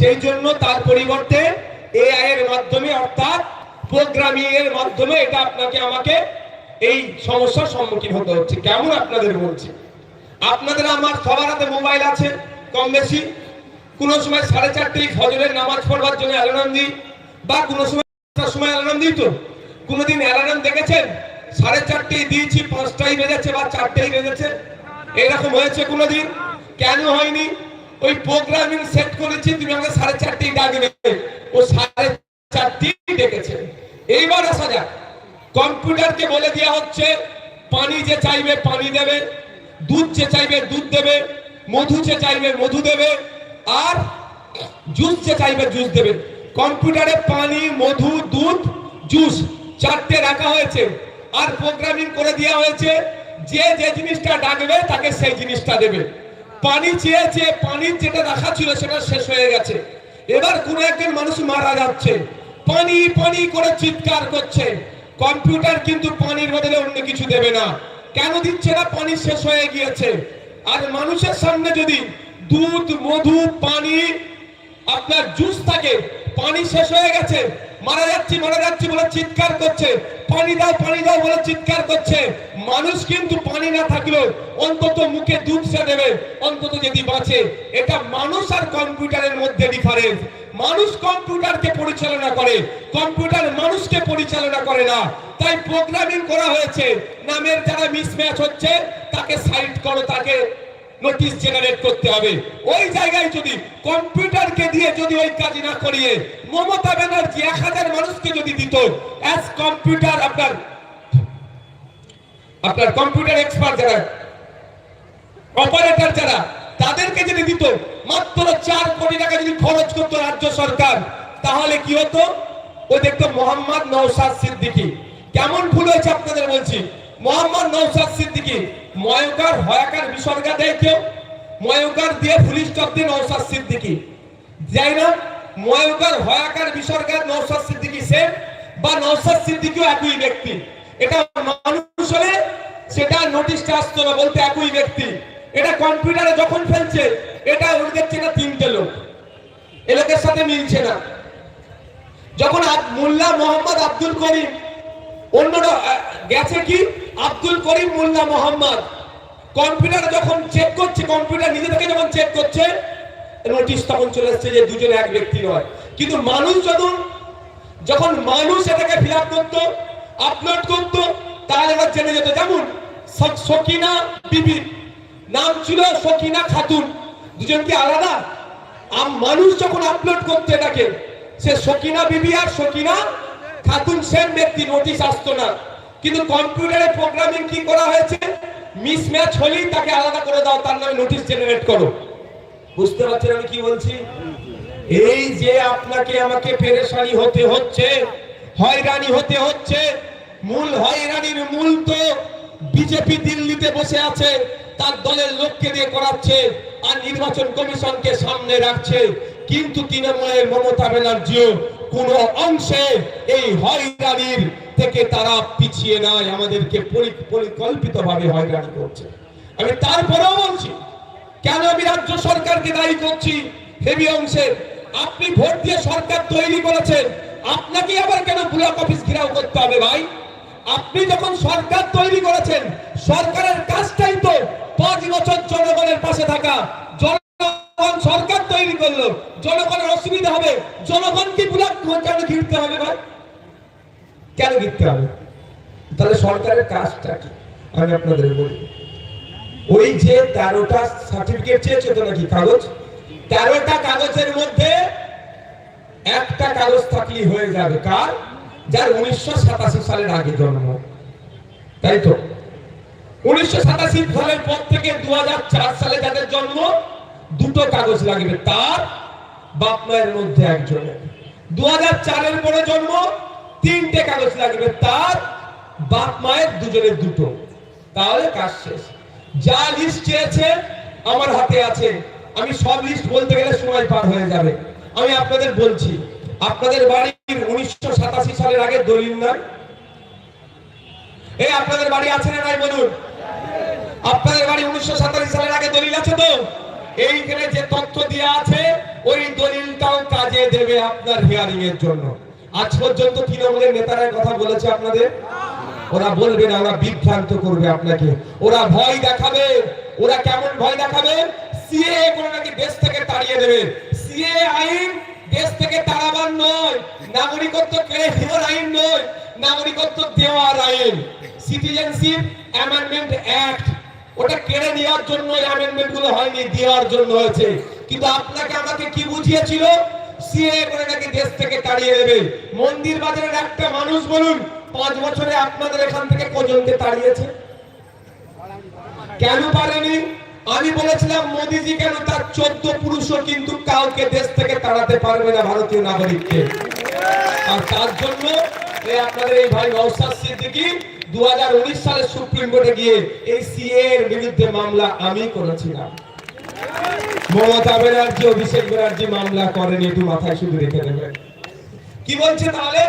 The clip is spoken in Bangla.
সেই জন্য তার পরিবর্তে এআই এর মাধ্যমে অর্থাৎ প্রোগ্রামিং এর মাধ্যমে এটা আপনাকে আমাকে এই সমস্যার সম্মুখীন হতে হচ্ছে। কেমন আপনাদের বলছি? আপনাদের আমার সবার হাতে মোবাইল আছে, কম বেশি। কোনো সময় সাড়ে চারটেই ফজরের নামাজ পড়বার জন্য অ্যালার্ম দিই, বা কোনো সময় সময় অ্যালার্ম দিই তো। কোনোদিন অ্যালার্ম দেখেছেন? সাড়ে চারটেই দিয়েছি, পাঁচটাই বেজেছে বা চারটেই বেজেছে। এরকম হয়েছে কোনোদিন? কেন হয়নি? ওই প্রোগ্রামিং সেট করেছি তুমি আমাকে সাড়ে চারটেই ডাকবে। ও সাড়ে চারটেই ডেকেছে। এইবার আসা যাক। কম্পিউটারকে বলে দেওয়া হচ্ছে, পানি যে চাইবে পানি দেবে, দুধ যে চাইবে দুধ দেবে, মধু যে চাইবে মধু দেবে, আর জুস যে চাইবে জুস দেবে। কম্পিউটারে পানি, মধু, দুধ, জুস চারটে রাখা হয়েছে। আর প্রোগ্রামিং করে দেওয়া হয়েছে, যে যে জিনিসটা ডাকবে তাকে সেই জিনিসটা দেবে। পানি চেয়ে চেয়ে পানির যেটা রাখা ছিল সেটা শেষ হয়ে গেছে। এবার কোনো একজন মানুষ মারা যাচ্ছে। পানি পানি করে চিৎকার করছে। কম্পিউটার কিন্তু পানির বদলে অন্য কিছু দেবে না। কেন দিচ্ছে না? পানি শেষ হয়ে গিয়েছে। আর মানুষের সামনে যদি দুধ, মধু, পানি, আপনার জুস থাকে, পানি শেষ হয়ে গেছে মারা যাচ্ছি মারা যাচ্ছি বলে চিৎকার করছে। পানি দাও পানি দাও বলে চিৎকার করছে। মানুষ কিন্তু পানি না থাকলেও অন্তত মুখে দুধ সে দেবে। অন্তত যদি বাঁচে, এটা মানুষ আর কম্পিউটারের মধ্যে ডিফারেন্স মানুষ কম্পিউটারকে পরিচালনা করে, কম্পিউটার মানুষকে পরিচালনা করে না। তাই প্রোগ্রামিং করা হয়েছে। নামের যারা মিসম্যাচ হচ্ছে, তাকে সাইড করো, তাকে নোটিশ জেনারেট করতে হবে। ওই জায়গায় যদি কম্পিউটারকে দিয়ে যদি ওই কাজ না করিয়ে, মমতা ব্যানার্জি এক হাজার মানুষকে যদি দিত অ্যাজ কম্পিউটার আপনার আপনার কম্পিউটার এক্সপার্ট যারা অপারেটর যারা, তাদেরকে যদি দিত, মাত্র চার কোটি টাকা যদি খরচ করতো রাজ্য সরকার, তাহলে কি হতো? ও দেখতো মোহাম্মদ নৌসাদ সিদ্দিকি। কেমন ভুল হয়েছে আপনাদের বলছি? মোহাম্মদ নৌসাদ সিদ্দিকী। ময়কার হয়াকার বিসর্গা দেয় কেউ? ময়কার দিয়ে পুলিশ দিয়ে নৌসাদ সিদ্দিকী। যাই না ময়কার হয়াকার বিসর্গা নৌসাদ সিদ্দিকী সে বা নৌসাদ সিদ্দিকীও একই ব্যক্তি। এটা মানুষ হলে সেটা নোটিশটা আসতো না, বলতে একই ব্যক্তি। এটা কম্পিউটারে যখন ফেলছে, এটা ওর দেখছে না তিনটে লোক। এ লোকের সাথে মিলছে না। যখন মোল্লা মোহাম্মদ আব্দুল করিম অন্যরা গেছে কি? আব্দুল করিম মোল্লা মোহাম্মদ। কম্পিউটার যখন চেক করছে, কম্পিউটার নিজে থেকে যখন চেক করছে নোটিশ তখন চলে এসছে যে দুজনে এক ব্যক্তি নয়। কিন্তু মানুষ যখন যখন মানুষ এটাকে ফিল আপ করতো আপলোড করতো, তাহলে এবার জেনে যেত, যেমন সকিনা বিবি, নাম ছিল সকিনা খাতুন। দুজন কি আলাদা? আম- মানুষ যখন আপলোড করতো এটাকে, সে সকিনা বিবি আর সকিনা খাতুন সেম ব্যক্তি নোটিশ আসতো না। কিন্তু কম্পিউটারে প্রোগ্রামিং কি করা হয়েছে? মিসম্যাচ হলেই তাকে আলাদা করে দাও, তার নামে নোটিশ জেনারেট করো। বুঝতে পারছেন আমি কি বলছি? এই যে আপনাকে আমাকে পেরেশানি হতে হচ্ছে, হয়রানি হতে হচ্ছে, মূল হয়রানির মূল তো বিজেপি দিল্লিতে বসে আছে, তার দলের লোককে দিয়ে করাচ্ছে আর নির্বাচন কমিশনকে সামনে রাখছে। কিন্তু তৃণমূলের মমতা ব্যানার্জিও কোন অংশে এই হয়রানির থেকে তারা পিছিয়ে নাই, আমাদেরকে পরিকল্পিত ভাবে হয়রানি করছে। আমি তারপরেও বলছি, কেন আমি রাজ্য সরকারকে দায়ী করছি? হেভি অংশে, আপনি ভোট দিয়ে সরকার তৈরি করেছেন, আপনাকে আবার কেন ব্লক অফিস ঘেরাও করতে হবে ভাই? আপনি যখন সরকার তৈরি করেছেন, সরকারের কাজটাই তো পাঁচ বছর জনগণের পাশে থাকা জনগণ সরকার তৈরি করল। জনগণের অসুবিধা হবে। জনগণকে ব্লক কেন ঘিরতে হবে ভাই? কেন ঘিরতে হবে? তাহলে সরকারের কাজটা কি? আমি আপনাদের বলি। ওই যে তেরোটা সার্টিফিকেট চেয়েছে তো নাকি কাগজ? তেরোটা কাগজের মধ্যে একটা কাগজ থাকলেই হয়ে যাবে কার? যার উনিশশো সাতাশি সালের আগে জন্ম। তাই তো? উনিশশো সাতাশি সালের পর থেকে দু হাজার চার সালে যাদের জন্ম দুটো কাগজ লাগবে, তার বাপ মায়ের মধ্যে একজনের। দু চারের পরে জন্ম, তিনটে কাগজ লাগবে, তার বাপ মায়ের দুজনের দুটো। তাহলে কাজ শেষ। যা লিস্ট চেয়েছে, আমার হাতে আছে। আমি সব লিস্ট বলতে গেলে সময় পার হয়ে যাবে। আমি আপনাদের বলছি, আপনাদের বাড়ির উনিশশো সাতাশি সালের আগে দলিল নাই? এই আপনাদের বাড়ি আছে না নাই বলুন? আপনাদের বাড়ি উনিশশো সাতাশি সালের আগে দলিল আছে তো? এইখানে যে তথ্য দেওয়া আছে, ওই দলিলটাও কাজে দেবে আপনার হিয়ারিং এর জন্য। আজ পর্যন্ত তৃণমূলের নেতারা কথা বলেছে আপনাদের? ওরা বলবে না, ওরা বিভ্রান্ত করবে আপনাকে। ওরা ভয় দেখাবে। ওরা কেমন ভয় দেখাবে? সিএ করে নাকি দেশ থেকে তাড়িয়ে দেবে। সিএ আইন দেশ থেকে তাড়াবার নয়। নাগরিকত্ব কেড়ে নেওয়ার আইন নয়। নাগরিকত্ব দেওয়ার আইন। সিটিজেনশিপ অ্যামেন্ডমেন্ট অ্যাক্ট ওটা কেড়ে নেওয়ার জন্য অ্যামেন্ডমেন্টগুলো হয়নি, দেওয়ার জন্য হয়েছে। কিন্তু আপনাকে আমাকে কি বুঝিয়েছিল? সিএ করে নাকি দেশ থেকে তাড়িয়ে দেবে। মন্দির বাজারের একটা মানুষ বলুন, পাঁচ বছরে আপনাদের এখান থেকে কজনকে তাড়িয়েছে? কেন পারেনি? আমি বলেছিলাম, মোদিজি কেন তার চোদ্দ পুরুষও কিন্তু কাউকে দেশ থেকে তাড়াতে পারবে না ভারতীয় নাগরিককে। আর তার জন্য আপনাদের এই ভাই নওশাদ সিদ্দিকী দু হাজার উনিশ সালে সুপ্রিম কোর্টে গিয়ে এই সিএ এর বিরুদ্ধে মামলা আমি করেছিলাম। মমতা ব্যানার্জি অভিষেক ব্যানার্জি মামলা করেনি, একটু মাথায় শুধু রেখে দেবেন। কি বলছে তাহলে?